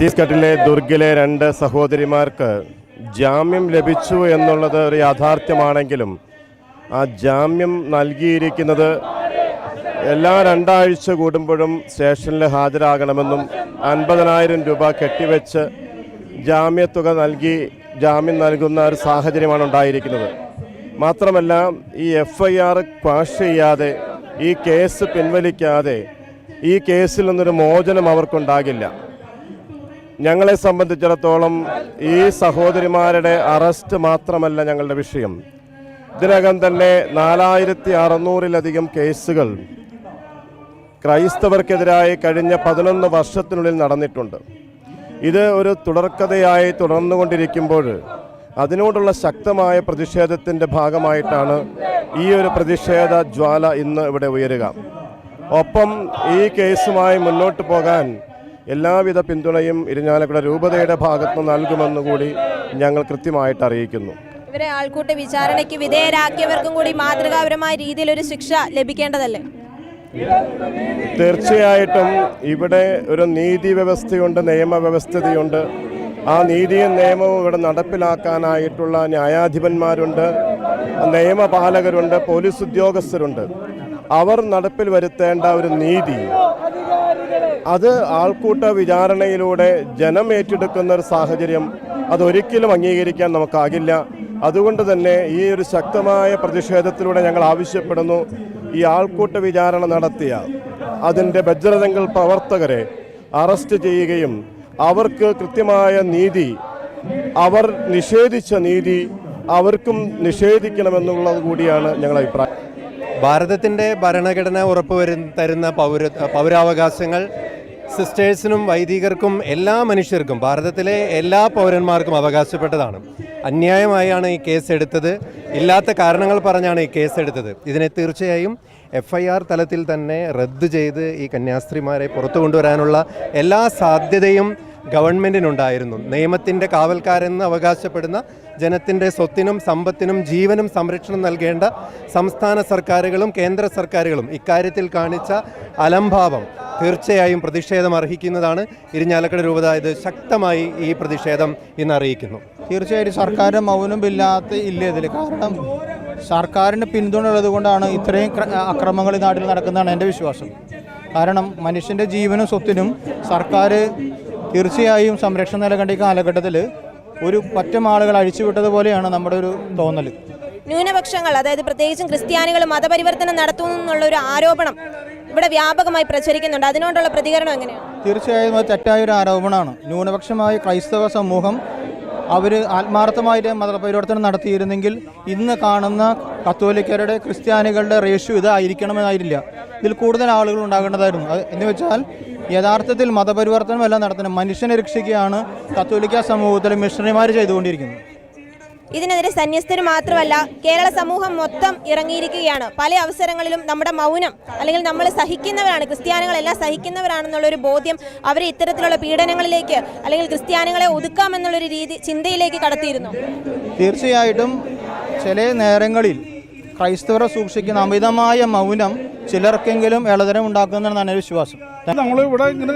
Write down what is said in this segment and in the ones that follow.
ഛത്തീസ്ഗഡിലെ ദുർഗിലെ രണ്ട് സഹോദരിമാർക്ക് ജാമ്യം ലഭിച്ചു എന്നുള്ളത് ഒരു യാഥാർത്ഥ്യമാണെങ്കിലും ആ ജാമ്യം നൽകിയിരിക്കുന്നത് എല്ലാ രണ്ടാഴ്ച കൂടുമ്പോഴും സ്റ്റേഷനിൽ ഹാജരാകണമെന്നും അൻപതിനായിരം രൂപ കെട്ടിവെച്ച് ജാമ്യത്തുക നൽകി ജാമ്യം നൽകുന്ന ഒരു സാഹചര്യമാണ് ഉണ്ടായിരിക്കുന്നത്. മാത്രമല്ല ഈ എഫ് ഐ ആർ ക്വാഷ് ചെയ്യാതെ ഈ കേസ് പിൻവലിക്കാതെ ഈ കേസിൽ നിന്നൊരു മോചനം അവർക്കുണ്ടാകില്ല. ഞങ്ങളെ സംബന്ധിച്ചിടത്തോളം ഈ സഹോദരിമാരുടെ അറസ്റ്റ് മാത്രമല്ല ഞങ്ങളുടെ വിഷയം. ഇതിനകം തന്നെ നാലായിരത്തി അറുന്നൂറിലധികം കേസുകൾ ക്രൈസ്തവർക്കെതിരായി കഴിഞ്ഞ പതിനൊന്ന് വർഷത്തിനുള്ളിൽ നടന്നിട്ടുണ്ട്. ഇത് ഒരു തുടർക്കഥയായി തുടർന്നുകൊണ്ടിരിക്കുമ്പോൾ അതിനോടുള്ള ശക്തമായ പ്രതിഷേധത്തിന്റെ ഭാഗമായിട്ടാണ് ഈ ഒരു പ്രതിഷേധ ജ്വാല ഇന്ന് ഇവിടെ ഉയരുക. ഒപ്പം ഈ കേസുമായി മുന്നോട്ട് പോകാൻ എല്ലാവിധ പിന്തുണയും ഇരിഞ്ഞാലക്കുട രൂപതയുടെ ഭാഗത്ത് നൽകുമെന്ന് കൂടി ഞങ്ങൾ കൃത്യമായിട്ട് അറിയിക്കുന്നു. ഇവരെ ആൾക്കൂട്ട വിചാരണയ്ക്ക് വിധേയരാക്കിയവർക്കും കൂടി മാതൃകാപരമായ രീതിയിൽ ഒരു ശിക്ഷ ലഭിക്കേണ്ടതല്ലേ? തീർച്ചയായിട്ടും ഇവിടെ ഒരു നീതി വ്യവസ്ഥയുണ്ട് നിയമവ്യവസ്ഥതയുണ്ട്. ആ നീതിയും നിയമവും ഇവിടെ നടപ്പിലാക്കാനായിട്ടുള്ള ന്യായാധിപന്മാരുണ്ട് നിയമപാലകരുണ്ട് പോലീസ് ഉദ്യോഗസ്ഥരുണ്ട് അവർ നടപ്പിൽ വരുത്തേണ്ട ഒരു നീതി അത് ആൾക്കൂട്ട വിചാരണയിലൂടെ ജനം ഏറ്റെടുക്കുന്ന ഒരു സാഹചര്യം അതൊരിക്കലും അംഗീകരിക്കാൻ നമുക്കാകില്ല. അതുകൊണ്ട് തന്നെ ഈ ഒരു ശക്തമായ പ്രതിഷേധത്തിലൂടെ ഞങ്ങൾ ആവശ്യപ്പെടുന്നു. ഈ ആൾക്കൂട്ട വിചാരണ നടത്തിയ അതിന്റെ ബജ്രതങ്ങൾ പ്രവർത്തകരെ അറസ്റ്റ് ചെയ്യുകയും അവർക്ക് കൃത്യമായ നീതി അവർ നിഷേധിച്ച നീതി അവർക്കും നിഷേധിക്കണമെന്നുള്ളത് കൂടിയാണ് ഞങ്ങളുടെ അഭിപ്രായം. ഭാരതത്തിന്റെ ഭരണഘടന ഉറപ്പുവരു തരുന്ന പൗര പൗരാവകാശങ്ങൾ സിസ്റ്റേഴ്സിനും വൈദികർക്കും എല്ലാ മനുഷ്യർക്കും ഭാരതത്തിലെ എല്ലാ പൗരന്മാർക്കും അവകാശപ്പെട്ടതാണ്. അന്യായമായാണ് ഈ കേസ് എടുത്തത് ഇല്ലാത്ത കാരണങ്ങൾ പറഞ്ഞാണ് ഈ കേസ് എടുത്തത് ഇതിനെ തീർച്ചയായും എഫ് ഐ ആർ തലത്തിൽ തന്നെ റദ്ദ് ചെയ്ത് ഈ കന്യാസ്ത്രീമാരെ പുറത്തു കൊണ്ടുവരാനുള്ള എല്ലാ സാധ്യതയും ഗവൺമെന്റിനുണ്ടായിരുന്നു നിയമത്തിന്റെ കാവൽക്കാരെന്ന് അവകാശപ്പെടുന്ന ജനത്തിന്റെ സ്വത്തിനും സമ്പത്തിനും ജീവനും സംരക്ഷണം നൽകേണ്ട സംസ്ഥാന സർക്കാരുകളും കേന്ദ്ര സർക്കാരുകളും ഇക്കാര്യത്തിൽ കാണിച്ച അലംഭാവം തീർച്ചയായും പ്രതിഷേധം അർഹിക്കുന്നതാണ്. ഇരിഞ്ഞാലക്കട രൂപത ഇത് ശക്തമായി ഈ പ്രതിഷേധം ഇന്ന് അറിയിക്കുന്നു. തീർച്ചയായിട്ടും സർക്കാരിന്റെ മൗനമില്ലാത്ത ഇല്ല ഇതിൽ. കാരണം സർക്കാരിന് പിന്തുണ ഉള്ളത് കൊണ്ടാണ് ഇത്രയും ക്ര- അക്രമങ്ങൾ ഈ നാട്ടിൽ നടക്കുന്നതാണ് എന്റെ വിശ്വാസം. കാരണം മനുഷ്യന്റെ ജീവനും സ്വത്തിനും സർക്കാർ തീർച്ചയായും സംരക്ഷണം നൽകേണ്ട ഈ കാലഘട്ടത്തിൽ ഒരു പറ്റം ആളുകൾ അഴിച്ചുവിട്ടതുപോലെയാണ് നമ്മുടെ ഒരു തോന്നൽ ന്യൂനപക്ഷങ്ങൾ അതായത് പ്രത്യേകിച്ചും ക്രിസ്ത്യാനികൾ മതപരിവർത്തനം നടത്തുന്നു എന്നുള്ള ഒരു ആരോപണം ഇവിടെ വ്യാപകമായി പ്രചരിക്കുന്നുണ്ട്. അതിനോടുള്ള പ്രതികരണം എങ്ങനെയാണ്? തീർച്ചയായും അത് തെറ്റായ ഒരു ആരോപണമാണ്. ന്യൂനപക്ഷമായ ക്രൈസ്തവ സമൂഹം അവർ ആത്മാർത്ഥമായിട്ട് മതപരിവർത്തനം നടത്തിയിരുന്നെങ്കിൽ ഇന്ന് കാണുന്ന കത്തോലിക്കരുടെ ക്രിസ്ത്യാനികളുടെ റേഷ്യോ ഇതായിരിക്കണമെന്നായില്ല. ഇതിൽ കൂടുതൽ ആളുകൾ ഉണ്ടാകേണ്ടതായിരുന്നു. അത് എന്ന് വെച്ചാൽ യഥാർത്ഥത്തിൽ മതപരിവർത്തനം മതപരിവർത്തനമല്ല നടത്തുന്നത് മനുഷ്യനെ രക്ഷിക്കുകയാണ് കത്തോലിക്ക സമൂഹത്തിലെ മിഷണറിമാർ ചെയ്തുകൊണ്ടിരിക്കുന്നത്. ഇതിനെതിരെ സന്യസ്തർ മാത്രമല്ല കേരള സമൂഹം മൊത്തം ഇറങ്ങിയിരിക്കുകയാണ്. പല അവസരങ്ങളിലും നമ്മുടെ മൗനം അല്ലെങ്കിൽ നമ്മൾ സഹിക്കുന്നവരാണ് ക്രിസ്ത്യാനികളെല്ലാം സഹിക്കുന്നവരാണെന്നുള്ള ഒരു ബോധ്യം അവരെ ഇത്തരത്തിലുള്ള പീഡനങ്ങളിലേക്ക് അല്ലെങ്കിൽ ക്രിസ്ത്യാനികളെ ഒതുക്കാമെന്നുള്ളൊരു രീതി ചിന്തയിലേക്ക് കടത്തിയിരുന്നു. തീർച്ചയായിട്ടും ചില നേരങ്ങളിൽ ക്രൈസ്തവരെ സൂക്ഷിക്കുന്ന അമിതമായ മൗനം ചിലർക്കെങ്കിലും ഇളതരം ഉണ്ടാക്കുന്നതാണ് എന്റെ വിശ്വാസം. നമ്മൾ ഇവിടെ ഇങ്ങനെ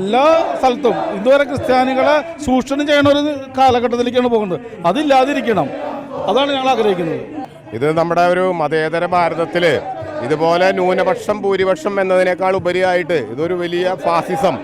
എല്ലാ സ്ഥലത്തും ഇതുവരെ ക്രിസ്ത്യാനികളെ സൂക്ഷണം ചെയ്യുന്ന ഒരു കാലഘട്ടത്തിലേക്കാണ് പോകുന്നത്. അതില്ലാതിരിക്കണം. അതാണ് ഞങ്ങൾ ആഗ്രഹിക്കുന്നത്. ഇത് നമ്മുടെ ഒരു മതേതര ഭാരതത്തിൽ ഇതുപോലെ ന്യൂനപക്ഷം ഭൂരിപക്ഷം എന്നതിനേക്കാൾ ഉപരിയായിട്ട് ഇതൊരു വലിയ ഫാസിസം.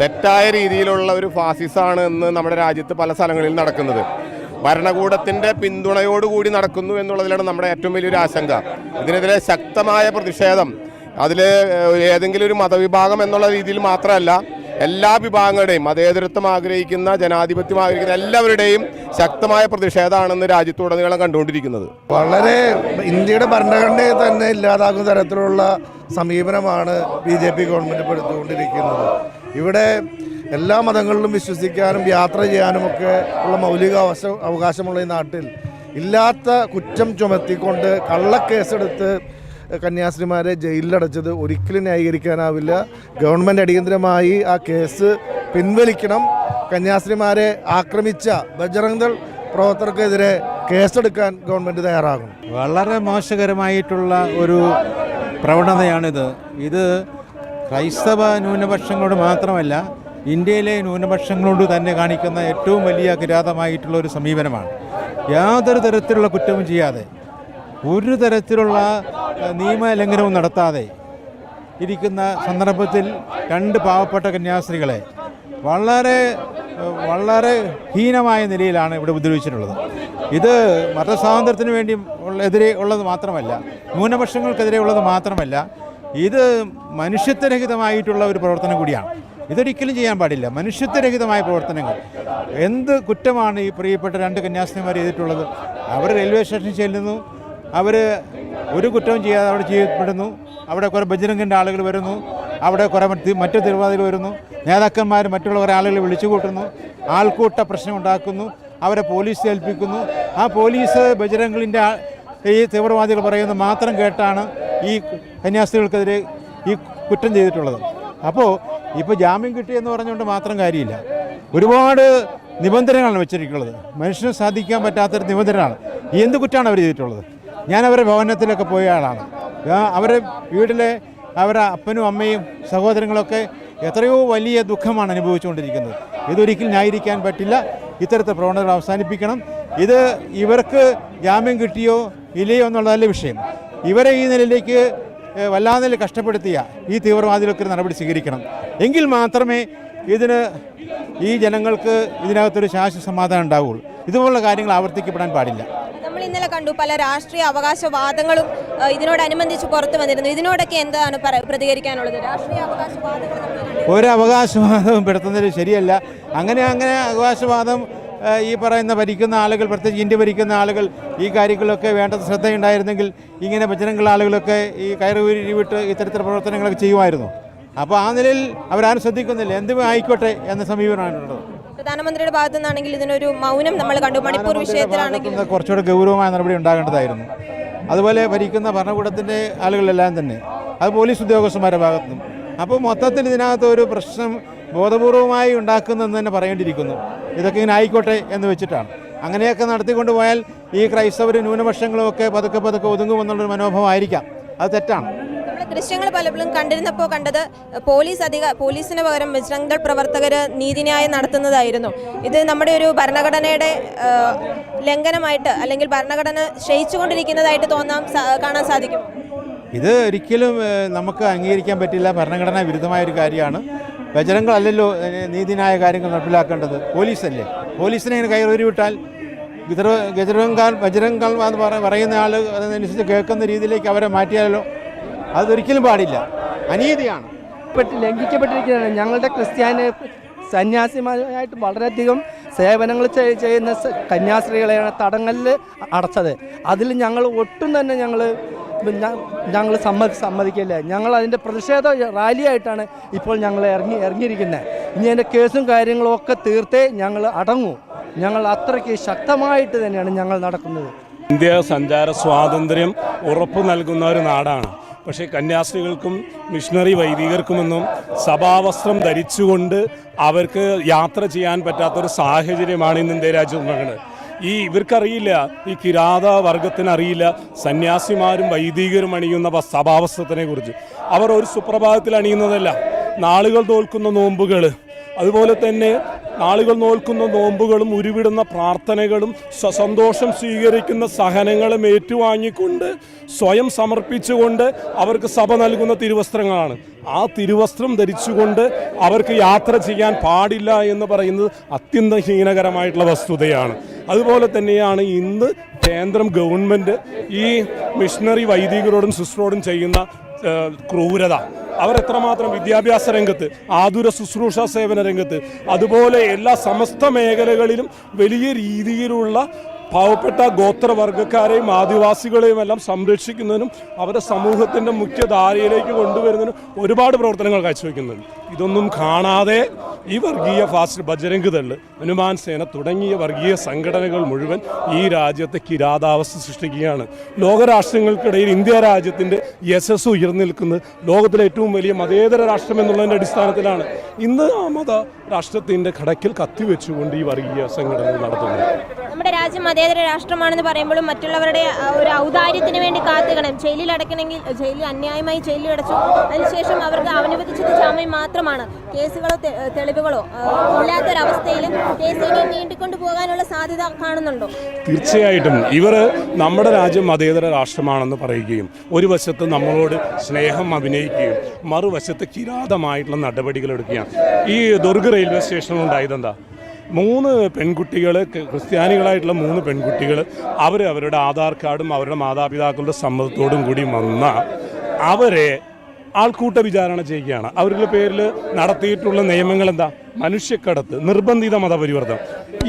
തെറ്റായ രീതിയിലുള്ള ഒരു ഫാസിസമാണ് ഇന്ന് നമ്മുടെ രാജ്യത്ത് പല സ്ഥലങ്ങളിൽ നടക്കുന്നത്. ഭരണകൂടത്തിന്റെ പിന്തുണയോടുകൂടി നടക്കുന്നു എന്നുള്ളതിലാണ് നമ്മുടെ ഏറ്റവും വലിയൊരു ആശങ്ക. ഇതിനെതിരെ ശക്തമായ പ്രതിഷേധം അതിൽ ഏതെങ്കിലും ഒരു മതവിഭാഗം എന്നുള്ള രീതിയിൽ മാത്രമല്ല എല്ലാ വിഭാഗങ്ങളുടെയും മതേതരത്വം ആഗ്രഹിക്കുന്ന ജനാധിപത്യം ആഗ്രഹിക്കുന്ന എല്ലാവരുടെയും ശക്തമായ പ്രതിഷേധമാണെന്ന് രാജ്യത്തുടനീളം കണ്ടുകൊണ്ടിരിക്കുന്നത്. വളരെ ഇന്ത്യയുടെ ഭരണഘടനയെ തന്നെ ഇല്ലാതാക്കുന്ന തരത്തിലുള്ള സമീപനമാണ് ബി ജെ പി ഗവൺമെന്റ് ഇവിടെ എല്ലാ മതങ്ങളിലും വിശ്വസിക്കാനും യാത്ര ചെയ്യാനും ഒക്കെ ഉള്ള മൗലിക അവശ അവകാശമുള്ള ഈ നാട്ടിൽ ഇല്ലാത്ത കുറ്റം ചുമത്തിക്കൊണ്ട് കള്ളക്കേസെടുത്ത് കന്യാസ്ത്രീമാരെ ജയിലിലടച്ചത് ഒരിക്കലും ന്യായീകരിക്കാനാവില്ല. ഗവൺമെന്റ് അടിയന്തരമായി ആ കേസ് പിൻവലിക്കണം. കന്യാസ്ത്രീമാരെ ആക്രമിച്ച ബജറംഗദൾ പ്രവർത്തകർക്കെതിരെ കേസെടുക്കാൻ ഗവൺമെന്റ് തയ്യാറാകും. വളരെ മോശകരമായിട്ടുള്ള ഒരു പ്രവണതയാണിത്. ഇത് ക്രൈസ്തവ ന്യൂനപക്ഷങ്ങളോട് മാത്രമല്ല ഇന്ത്യയിലെ ന്യൂനപക്ഷങ്ങളോട് തന്നെ കാണിക്കുന്ന ഏറ്റവും വലിയ കിരാതമായിട്ടുള്ള ഒരു സമീപനമാണ്. യാതൊരു തരത്തിലുള്ള കുറ്റവും ചെയ്യാതെ ഒരു തരത്തിലുള്ള നിയമലംഘനവും നടത്താതെ ഇരിക്കുന്ന സന്ദർഭത്തിൽ രണ്ട് പാവപ്പെട്ട കന്യാസ്ത്രീകളെ വളരെ വളരെ ഹീനമായ നിലയിലാണ് ഇവിടെ ഉപദ്രവിച്ചിട്ടുള്ളത്. ഇത് മതസ്വാതന്ത്ര്യത്തിന് വേണ്ടി എതിരെ ഉള്ളത് മാത്രമല്ല ന്യൂനപക്ഷങ്ങൾക്കെതിരെ ഉള്ളത് മാത്രമല്ല ഇത് മനുഷ്യത്വരഹിതമായിട്ടുള്ള ഒരു പ്രവർത്തനം കൂടിയാണ്. ഇതൊരിക്കലും ചെയ്യാൻ പാടില്ല. മനുഷ്യത്വരഹിതമായ പ്രവർത്തനങ്ങൾ. എന്ത് കുറ്റമാണ് ഈ പ്രിയപ്പെട്ട രണ്ട് കന്യാസ്ത്രീമാർ ചെയ്തിട്ടുള്ളത്? അവർ റെയിൽവേ സ്റ്റേഷനിൽ ചെല്ലുന്നു. അവർ ഒരു കുറ്റവും ചെയ്യാതെ അവിടെ ചെയ്യപ്പെടുന്നു. അവിടെ കുറേ ബജരംഗിന്റെ ആളുകൾ വരുന്നു. അവിടെ കുറേ മറ്റ് തിരുവാതികൾ വരുന്നു. നേതാക്കന്മാർ മറ്റുള്ള കുറേ ആളുകളെ വിളിച്ചു കൂട്ടുന്നു ആൾക്കൂട്ട പ്രശ്നം ഉണ്ടാക്കുന്നു. അവരെ പോലീസ് ഏൽപ്പിക്കുന്നു. ആ പോലീസ് ബജരംഗിന്റെ ഈ തീവ്രവാദികൾ പറയുന്നത് മാത്രം കേട്ടാണ് ഈ കന്യാസ്ത്രീകൾക്കെതിരെ ഈ കുറ്റം ചെയ്തിട്ടുള്ളത്. അപ്പോൾ ഇപ്പോൾ ജാമ്യം കിട്ടിയെന്ന് പറഞ്ഞുകൊണ്ട് മാത്രം കാര്യമില്ല. ഒരുപാട് നിബന്ധനകളാണ് വെച്ചിരിക്കുന്നത്. മനുഷ്യന് സാധിക്കാൻ പറ്റാത്തൊരു നിബന്ധനയാണ് എന്ത് കുറ്റമാണ് അവർ ചെയ്തിട്ടുള്ളത്? ഞാൻ അവരെ ഭവനത്തിലൊക്കെ പോയ ആളാണ്. അവരെ വീട്ടിലെ അവരുടെ അപ്പനും അമ്മയും സഹോദരങ്ങളൊക്കെ എത്രയോ വലിയ ദുഃഖമാണ് അനുഭവിച്ചുകൊണ്ടിരിക്കുന്നത്. ഇതൊരിക്കലും ന്യായീകരിക്കാൻ പറ്റില്ല. ഇത്തരത്തെ പ്രവണതകൾ അവസാനിപ്പിക്കണം. ഇത് ഇവർക്ക് ജാമ്യം കിട്ടിയോ ഇല്ലയോ എന്നുള്ളതല്ല വിഷയം. ഇവരെ ഈ നിലയിലേക്ക് വല്ലാതെ കഷ്ടപ്പെടുത്തിയ ഈ തീവ്രവാദികൾക്ക് നടപടി സ്വീകരിക്കണം. എങ്കിൽ മാത്രമേ ഇതിന് ഈ ജനങ്ങൾക്ക് ഇതിനകത്തൊരു ശാശ്വത സമാധാനം ഉണ്ടാവുകയുള്ളൂ ഇതുപോലുള്ള കാര്യങ്ങൾ ആവർത്തിക്കപ്പെടാൻ പാടില്ല. നമ്മൾ ഇന്നലെ കണ്ടു പല രാഷ്ട്രീയ അവകാശവാദങ്ങളും ഇതിനോടനുബന്ധിച്ച് പുറത്തു വന്നിരുന്നു. ഇതിനോടൊക്കെ എന്താണ് പ്രതികരിക്കാനുള്ളത്? രാഷ്ട്രീയ അവകാശവാദങ്ങൾ ഒരവകാശവാദവും കണ്ടു. ഒരു അവകാശവാദവും പെടുത്തുന്നത് ശരിയല്ല. അങ്ങനെ അങ്ങനെ അവകാശവാദം ഈ പറയുന്ന ഭരിക്കുന്ന ആളുകൾ പ്രത്യേകിച്ച് ഇന്ത്യ ഭരിക്കുന്ന ആളുകൾ ഈ കാര്യങ്ങളിലൊക്കെ വേണ്ടത് ശ്രദ്ധയുണ്ടായിരുന്നെങ്കിൽ ഇങ്ങനെ ഭജനങ്ങളുടെ ആളുകളൊക്കെ ഈ കയറി വിട്ട് ഇത്തരത്തിലുള്ള പ്രവർത്തനങ്ങളൊക്കെ ചെയ്യുമായിരുന്നു. അപ്പോൾ ആ നിലയിൽ അവരാരും ശ്രദ്ധിക്കുന്നില്ല. എന്തും ആയിക്കോട്ടെ എന്ന സമീപനമാണുള്ളത് പ്രധാനമന്ത്രിയുടെ ഭാഗത്തു നിന്നാണെങ്കിൽ ഇതിനൊരു മൗനം നമ്മൾ കണ്ടു. മണിപ്പൂർ വിഷയത്തിലാണെങ്കിൽ കുറച്ചുകൂടെ ഗൗരവമായ നടപടി ഉണ്ടാകേണ്ടതായിരുന്നു. അതുപോലെ ഭരിക്കുന്ന ഭരണകൂടത്തിന്റെ ആളുകളെല്ലാം തന്നെ അത് പോലീസ് ഉദ്യോഗസ്ഥന്മാരുടെ ഭാഗത്തുനിന്നും. അപ്പോൾ മൊത്തത്തിൽ ഇതിനകത്ത് ഒരു പ്രശ്നം ബോധപൂർവമായി ഉണ്ടാക്കുന്നതെന്ന് തന്നെ പറയേണ്ടിയിരിക്കുന്നു. ഇതൊക്കെ ഇങ്ങനെ ആയിക്കോട്ടെ എന്ന് വെച്ചിട്ടാണ്. അങ്ങനെയൊക്കെ നടത്തിക്കൊണ്ട് പോയാൽ ഈ ക്രൈസ്തവർ ന്യൂനപക്ഷങ്ങളും ഒക്കെ പതുക്കെ പതുക്കെ ഒതുങ്ങുമെന്നുള്ളൊരു മനോഭാവമായിരിക്കാം. അത് തെറ്റാണ്. ദൃശ്യങ്ങൾ പലപ്പോഴും കണ്ടിരുന്നപ്പോൾ കണ്ടത് പോലീസ് അധിക പോലീസിന് പകരം ബജ്രംഗൾ പ്രവർത്തകർ നീതിന്യായം നടത്തുന്നതായിരുന്നു. ഇത് നമ്മുടെ ഒരു ഭരണഘടനയുടെ ലംഘനമായിട്ട് അല്ലെങ്കിൽ ഭരണഘടന ക്ഷയിച്ചുകൊണ്ടിരിക്കുന്നതായിട്ട് തോന്നാൻ കാണാൻ സാധിക്കും. ഇത് ഒരിക്കലും നമുക്ക് അംഗീകരിക്കാൻ പറ്റില്ല. ഭരണഘടനാ വിരുദ്ധമായ ഒരു കാര്യമാണ്. ബജരംഗളല്ലല്ലോ നീതിനായ കാര്യങ്ങൾ നടപ്പിലാക്കേണ്ടത്. പോലീസല്ലേ? പോലീസിനെ ഇങ്ങനെ കയറി വിട്ടാൽ ഗജറ ഗജരംഗാൽ ബജരംഗാൽ എന്ന് പറ- പറയുന്ന ആൾ അതിനനുസരിച്ച് കേൾക്കുന്ന രീതിയിലേക്ക് അവരെ മാറ്റിയാലോ? അതൊരിക്കലും പാടില്ല. അനീതിയാണ്. പെട്ട് ലംഘിക്കപ്പെട്ടിരിക്കുകയാണ്. ഞങ്ങളുടെ ക്രിസ്ത്യാനി സന്യാസിമാരായിട്ട് വളരെയധികം സേവനങ്ങൾ ചെയ്യുന്ന കന്യാസ്ത്രീകളെയാണ് തടങ്കലിൽ അടച്ചത്. അതിൽ ഞങ്ങൾ ഒട്ടും തന്നെ ഞങ്ങൾ ഞങ്ങൾ സമ്മതി സമ്മതിക്കില്ല. ഞങ്ങൾ അതിന്റെ പ്രതിഷേധ റാലിയായിട്ടാണ് ഇപ്പോൾ ഞങ്ങൾ ഇറങ്ങി ഇറങ്ങിയിരിക്കുന്നത് ഇനി അതിന്റെ കേസും കാര്യങ്ങളും ഒക്കെ തീർത്തേ ഞങ്ങൾ അടങ്ങൂ. ഞങ്ങൾ അത്രയ്ക്ക് ശക്തമായിട്ട് തന്നെയാണ് ഞങ്ങൾ നടക്കുന്നത്. ഇന്ത്യ സഞ്ചാര സ്വാതന്ത്ര്യം ഉറപ്പു നൽകുന്ന ഒരു നാടാണ്. പക്ഷേ കന്യാസ്ത്രീകൾക്കും മിഷണറി വൈദികർക്കുമൊന്നും സഭാവസ്ത്രം ധരിച്ചുകൊണ്ട് അവർക്ക് യാത്ര ചെയ്യാൻ പറ്റാത്തൊരു സാഹചര്യമാണ് ഇന്ന് ഇന്ത്യ രാജ്യം ഉണ്ടാകുന്നത് ഈ ഇവർക്കറിയില്ല ഈ കിരാത വർഗത്തിനറിയില്ല സന്യാസിമാരും വൈദികരും അണിയുന്ന സഭാവസ്ഥത്തിനെ കുറിച്ച് അവർ ഒരു സുപ്രഭാതത്തിൽ അണിയുന്നതല്ല നാളുകൾ തോൽക്കുന്ന നോമ്പുകൾ. അതുപോലെ തന്നെ നാളുകൾ നോൽക്കുന്ന നോമ്പുകളും ഉരുവിടുന്ന പ്രാർത്ഥനകളും സന്തോഷം സ്വീകരിക്കുന്ന സഹനങ്ങളും ഏറ്റുവാങ്ങിക്കൊണ്ട് സ്വയം സമർപ്പിച്ചുകൊണ്ട് അവർക്ക് സഭ നൽകുന്ന തിരുവസ്ത്രങ്ങളാണ്. ആ തിരുവസ്ത്രം ധരിച്ചുകൊണ്ട് അവർക്ക് യാത്ര ചെയ്യാൻ പാടില്ല എന്ന് പറയുന്നത് അത്യന്തം ഹീനകരമായിട്ടുള്ള വസ്തുതയാണ്. അതുപോലെ തന്നെയാണ് ഇന്ന് കേന്ദ്രം ഗവൺമെന്റ് ഈ മിഷണറി വൈദികരോടും സിസ്റ്ററോടും ചെയ്യുന്ന ക്രൂരത. അവർ എത്രമാത്രം വിദ്യാഭ്യാസ രംഗത്ത് ആതുര ശുശ്രൂഷ സേവന രംഗത്ത് അതുപോലെ എല്ലാ സമസ്ത മേഖലകളിലും വലിയ രീതിയിലുള്ള പാവപ്പെട്ട ഗോത്രവർഗക്കാരെയും ആദിവാസികളെയും എല്ലാം സംരക്ഷിക്കുന്നതിനും അവരുടെ സമൂഹത്തിന്റെ മുഖ്യധാരയിലേക്ക് കൊണ്ടുവരുന്നതിനും ഒരുപാട് പ്രവർത്തനങ്ങൾ കാഴ്ചവെക്കുന്നുണ്ട്. ഇതൊന്നും കാണാതെ ഈ വർഗീയ ഫാസ്റ്റ് ബജരംഗ് ദൾ ഹനുമാൻ സേന തുടങ്ങിയ വർഗീയ സംഘടനകൾ മുഴുവൻ ഈ രാജ്യത്തെ കിരാതാവസ്ഥ സൃഷ്ടിക്കുകയാണ്. ലോകരാഷ്ട്രങ്ങൾക്കിടയിൽ ഇന്ത്യ രാജ്യത്തിന്റെ യശസ് ഉയർന്നു നിൽക്കുന്നത് ലോകത്തിലെ ഏറ്റവും വലിയ മതേതര രാഷ്ട്രം എന്നുള്ളതിന്റെ അടിസ്ഥാനത്തിലാണ്. ഇന്ന് ആ മത രാഷ്ട്രത്തിന്റെ ഘടക്കിൽ കത്തിവെച്ചുകൊണ്ട് ഈ വർഗീയ സംഘടനകൾ നടത്തുന്നത്. നമ്മുടെ രാജ്യം മതേതര രാഷ്ട്രമാണെന്ന് പറയുമ്പോഴും മറ്റുള്ളവരുടെ ഒരു ഔദാര്യത്തിന് വേണ്ടി കാത്തുകണം. ജയിലിൽ അടക്കണമെങ്കിൽ ജയിലിൽ അന്യായമായി ജയിലിൽ അടച്ചു. അതിനുശേഷം അവർക്ക് അനുവദിച്ചത് ജാമ്യം മാത്രമാണ്. കേസുകളോ തെളിവുകളോ ഇല്ലാത്തൊരവസ്ഥയിലും ഇല്ലാത്തൊരവസ്ഥയിൽ കേസ് ഇനി നീട്ടിക്കൊണ്ടു പോകാനുള്ള സാധ്യത കാണുന്നുണ്ടോ? തീർച്ചയായിട്ടും. ഇവർ നമ്മുടെ രാജ്യം മതേതര രാഷ്ട്രമാണെന്ന് പറയുകയും ഒരു വശത്ത് നമ്മളോട് സ്നേഹം അഭിനയിക്കുകയും മറുവശത്ത് കിരാതമായിട്ടുള്ള നടപടികൾ എടുക്കുകയാണ് ഈ ദുർഗ് റെയിൽവേ സ്റ്റേഷനിൽ ഉണ്ടായതെന്താ മൂന്ന് പെൺകുട്ടികൾ ക്രിസ്ത്യാനികളായിട്ടുള്ള മൂന്ന് പെൺകുട്ടികൾ അവർ അവരുടെ ആധാർ കാർഡും അവരുടെ മാതാപിതാക്കളുടെ സമ്മതത്തോടും കൂടി വന്ന അവരെ ആൾക്കൂട്ട വിചാരണ ചെയ്യുകയാണ്. അവരുടെ പേരിൽ നടത്തിയിട്ടുള്ള നിയമങ്ങൾ എന്താ? മനുഷ്യക്കടത്ത് നിർബന്ധിത മതപരിവർത്തനം.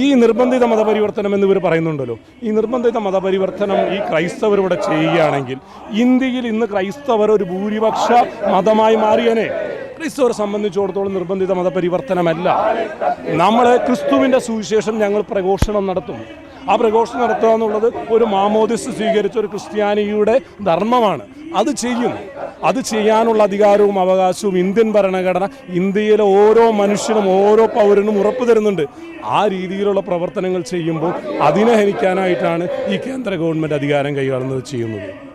ഈ നിർബന്ധിത മതപരിവർത്തനം എന്ന് ഇവർ പറയുന്നുണ്ടല്ലോ. ഈ നിർബന്ധിത മതപരിവർത്തനം ഈ ക്രൈസ്തവരിവിടെ ചെയ്യുകയാണെങ്കിൽ ഇന്ത്യയിൽ ഇന്ന് ക്രൈസ്തവർ ഒരു ഭൂരിപക്ഷ മതമായി മാറിയനെ. ക്രിസ്തുവരെ സംബന്ധിച്ചിടത്തോളം നിർബന്ധിത മതപരിവർത്തനമല്ല. നമ്മൾ ക്രിസ്തുവിന്റെ സുവിശേഷം ഞങ്ങൾ പ്രഘോഷണം നടത്തും. ആ പ്രഘോഷണം നടത്തുക എന്നുള്ളത് ഒരു മാമോദിസ് സ്വീകരിച്ച ഒരു ക്രിസ്ത്യാനിയുടെ ധർമ്മമാണ്. അത് ചെയ്യും. അത് ചെയ്യാനുള്ള അധികാരവും അവകാശവും ഇന്ത്യൻ ഭരണഘടന ഇന്ത്യയിലെ ഓരോ മനുഷ്യനും ഓരോ പൗരനും ഉറപ്പു തരുന്നുണ്ട്. ആ രീതിയിലുള്ള പ്രവർത്തനങ്ങൾ ചെയ്യുമ്പോൾ അതിനെ ഹനിക്കാനായിട്ടാണ് ഈ കേന്ദ്ര ഗവൺമെന്റ് അധികാരം കൈകാളുന്നത് ചെയ്യുന്നത്.